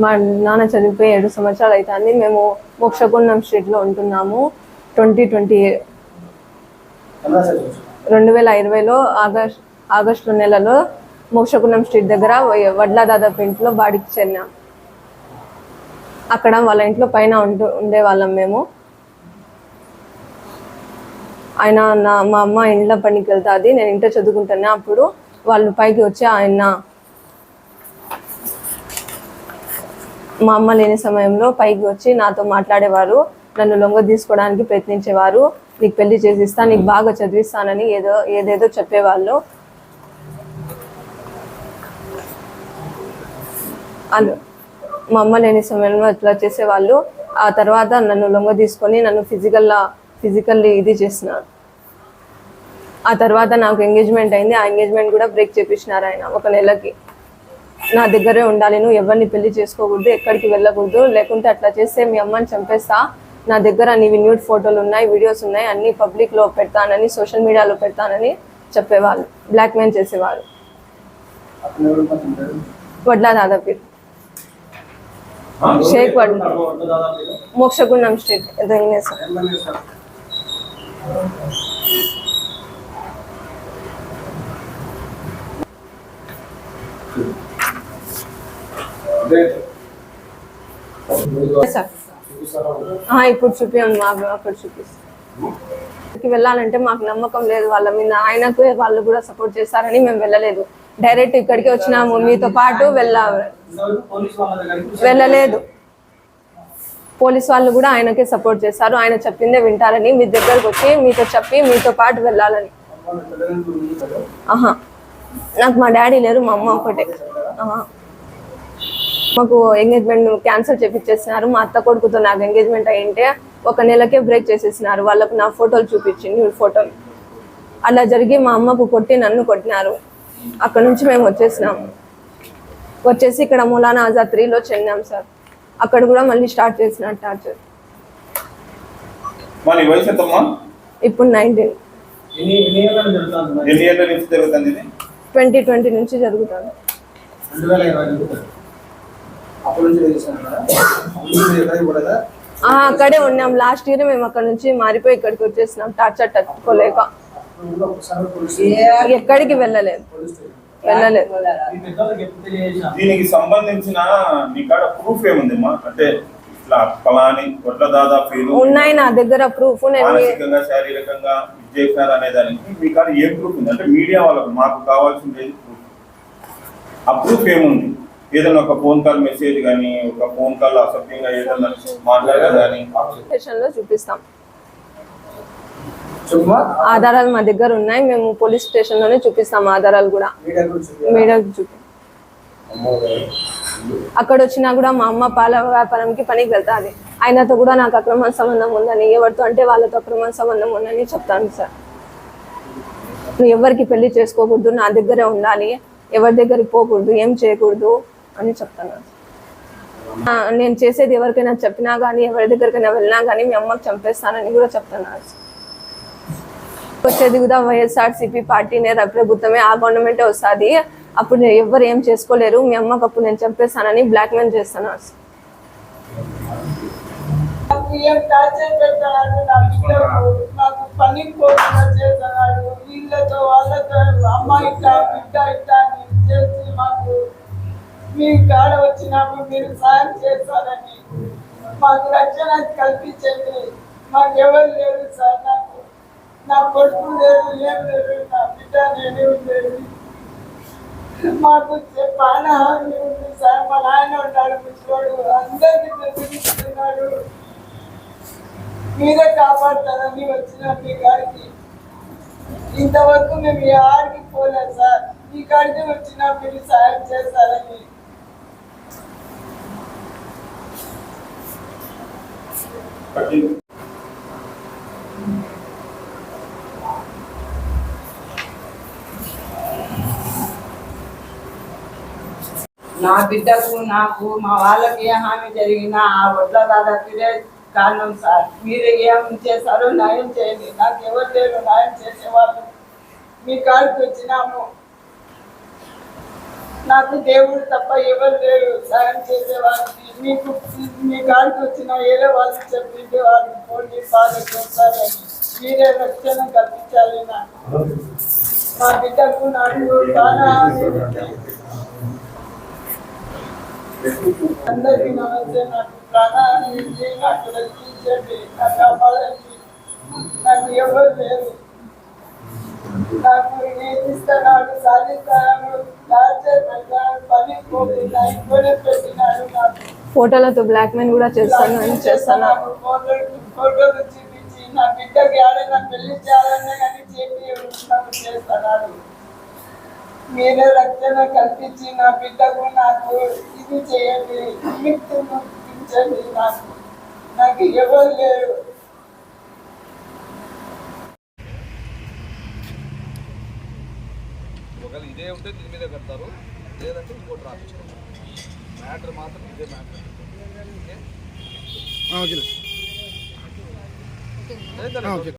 మా నాన్న చనిపోయి ఏడు సంవత్సరాలు అవుతుంది మేము మోక్షగుండం స్ట్రీట్లో ఉంటున్నాము. ట్వంటీ ట్వంటీ రెండు వేల ఇరవైలో ఆగస్ట్ ఆగస్టు నెలలో మోక్షగుండం స్ట్రీట్ దగ్గర వడ్ల దాదాపు ఇంట్లో బాడికి చెన్నాం అక్కడ వాళ్ళ ఇంట్లో పైన ఉంటూ ఉండేవాళ్ళం మేము. ఆయన నా మా అమ్మ ఇంట్లో పనికి వెళ్తుంది. నేను ఇంటర్ చదువుకుంటున్నా. అప్పుడు వాళ్ళు పైకి వచ్చి ఆయన మా అమ్మ లేని సమయంలో పైకి వచ్చి నాతో మాట్లాడేవారు నన్ను లొంగ తీసుకోవడానికి ప్రయత్నించేవారు నీకు పెళ్ళి చేసిస్తా నీకు బాగా చదివిస్తానని ఏదో ఏదేదో చెప్పేవాళ్ళు. అలా మా అమ్మ లేని సమయంలో అట్లా చేసేవాళ్ళు. ఆ తర్వాత నన్ను లొంగ తీసుకొని నన్ను ఫిజికల్లా ఫిజికల్లీ ఇది చేసినారు. ఆ తర్వాత నాకు ఎంగేజ్మెంట్ అయింది. ఆ ఎంగేజ్మెంట్ కూడా బ్రేక్ చేపించినారు ఆయన ఒక నెలకి. నా దగ్గరే ఉండాలి నువ్వు ఎవరిని పెళ్ళి చేసుకోకూడదు ఎక్కడికి వెళ్ళకూడదు. లేకుంటే అట్లా చేస్తే మీ అమ్మని చంపేస్తా. నా దగ్గర నీవి న్యూడ్ ఫోటోలు ఉన్నాయి వీడియోస్ ఉన్నాయి అన్ని పబ్లిక్లో పెడతానని సోషల్ మీడియాలో పెడతానని చెప్పేవాళ్ళు బ్లాక్మెయిల్ చేసేవారు వడ్లా దాదాపు. షేక్ వడ్ మోక్షగుండం స్ట్రీట్ ఏదో అయినా సార్ సార్ ఆ, ఇప్పుడు చూపించాం మాకు అక్కడ చూపిస్తాం వెళ్ళాలంటే మాకు నమ్మకం లేదు వాళ్ళ మీద. ఆయనకు వాళ్ళు కూడా సపోర్ట్ చేస్తారని మేము వెళ్ళలేదు. డైరెక్ట్ ఇక్కడికి వచ్చినాము. మీతో పాటు వెళ్ళా వెళ్ళలేదు. పోలీస్ వాళ్ళు కూడా ఆయనకే సపోర్ట్ చేస్తారు. ఆయన చెప్పిందే వింటారని మీ దగ్గరకు వచ్చి మీతో చెప్పి మీతో పాటు వెళ్ళాలని. ఆహా. నాకు మా డాడీ లేరు మా అమ్మ ఒకటే. ఆహా. మాకు ఎంగేజ్మెంట్ క్యాన్సిల్ చేపించేసినారు మా అత్త కొడుకుతో నాకు ఎంగేజ్మెంట్ అయ్యింటే ఒక నెలకే బ్రేక్ చేసేసినారు. వాళ్ళకు నా ఫోటోలు చూపించింది ఫోటోలు అలా జరిగి మా అమ్మకు కొట్టి నన్ను కొట్టినారు. అక్కడ నుంచి మేము వచ్చేసినాము వచ్చేసి ఇక్కడ మూలానా ఆజాద్ త్రీలో చెందాం సార్. అక్కడ కూడా మళ్ళీ స్టార్ట్ చేసిన టార్చర్ మరి వయసు ఎంతమ్మా? ఇప్పుడు నైన్టీన్ ట్వంటీ ట్వంటీ నుంచి జరుగుతుంది అక్కడే ఉన్నాం. లాస్ట్ ఇయర్ మేము అక్కడ నుంచి మారిపోయి ఇక్కడికి వచ్చేసినాం. టార్చర్ తట్టుకోలేక ఎక్కడికి వెళ్ళలేదు. దీనికి సంబంధించిన ప్రూఫ్ ఏముందమ్మా అంటే ఉన్నాయి నా దగ్గర ప్రూఫ్ మానసికంగా శారీరకంగా ఇది చేశారు అనే దానికి మీ కాడ ఏం ప్రూఫ్ ఉంది? అంటే మీడియా వాళ్ళకు మాకు కావాల్సింది ప్రూఫ్ ఆ ప్రూఫ్ ఏముంది? ఏదైనా ఒక ఫోన్ కాల్ మెసేజ్ కానీ ఒక ఫోన్ కాల్ అసభ్యంగా ఏదైనా లో చూపిస్తాం. ఆధారాలు మా దగ్గర ఉన్నాయి మేము పోలీస్ స్టేషన్లోనే చూపిస్తాం ఆధారాలు కూడా. మీడియాకి చూపి. అక్కడ వచ్చినా కూడా మా అమ్మ పాల వ్యాపారంకి పనికి వెళ్తాది. ఆయనతో కూడా నాకు అక్రమ సంబంధం ఉందని ఎవరితో అంటే వాళ్ళతో అక్రమ సంబంధం ఉందని చెప్తాను సార్. నువ్వు ఎవరికి పెళ్ళి చేసుకోకూడదు నా దగ్గరే ఉండాలి. ఎవరి దగ్గరికి పోకూడదు ఏం చేయకూడదు. అని చెప్తాను. నేను చేసేది ఎవరికైనా చెప్పినా కానీ ఎవరి దగ్గరికైనా వెళ్ళినా కానీ మీ అమ్మకి చంపేస్తానని కూడా చెప్తున్నారు వచ్చేది కూడా వైఎస్ఆర్సీపీ పార్టీనే ప్రభుత్వమే ఆ గవర్నమెంటే వస్తుంది. అప్పుడు నేను ఎవ్వరు ఏం చేసుకోలేరు. మీ అమ్మకి అప్పుడు నేను చంపేస్తానని బ్లాక్మెయిల్ చేస్తున్నాను నాకు పని చేస్తున్నాడు. వీళ్ళతో వాళ్ళతో అమ్మాయి ఇట్లా బిడ్డ ఇట్లా చేసి మాకు మీ కాడ వచ్చినప్పుడు మీరు సాయం చేస్తారని మాకు రక్షణ కల్పించండి. మాకు ఎవరు లేరు సార్ నాకు. నా కొడుకు లేదు ఏం లేదు నా బిడ్డ నేనే ఉండేది మాకు ప్రాణహాని ఉంది సార్ మా నాయన ఉన్నాడు ముసలోడు అందరికీ బెదిరిస్తున్నాడు. మీరే కాపాడతారని వచ్చిన మీ గారికి ఇంతవరకు మేము ఏ ఆడికి పోలేదు సార్. మీ కాడికి వచ్చినా మీరు సాయం చేస్తారని. నా బిడ్డకు నాకు మా వాళ్ళకి ఏ హామీ జరిగినా ఆ ఒడ్ల దాదా దాదాపుదే కారణం సార్. మీరు ఏం చేశారో న్యాయం చేయండి. నాకు ఎవరు లేరు న్యాయం చేసేవాళ్ళు. మీ కాడికి వచ్చినాము. నాకు దేవుడు తప్ప ఎవరు లేరు సాయం చేసేవాళ్ళు. మీకు మీ కాడికి వచ్చిన వేరే వాళ్ళు చెప్పింది వాళ్ళు పోటీ బాగా చేస్తారని మీరే రక్షణ కల్పించాలి నాకు మా బిడ్డకు నాకు చాలా ఉంది. అందరికీ నమస్తే నాకు ప్రాణాన్ని నాకు రక్షించండి నాకు కాపాడండి. నాకు ఎవరు లేరు. నాకు నేర్పిస్తున్నాడు సాధిస్తాను టార్చర్ పెట్టాడు పని పోకుండా పెట్టినాడు నాకు. ఫోటోలతో బ్లాక్ మెయిల్ కూడా చేస్తాను అని చేస్తాను. మీరే రక్షణ కల్పించి నా బిడ్డకు నాకు ఇది చేయండి నాకు. నాకు ఎవరు లేరు. ఒకవేళ ఇదే ఉంటే దీని మీద కడతారు లేదంటే ఇంకోటి రాపించుకుంటారు. ಮ್ಯಾಟ್ರ್ ಮಾತ್ರ ಇದೆ ಮ್ಯಾಟ್ರ್ ಓಕೆ ಓಕೆ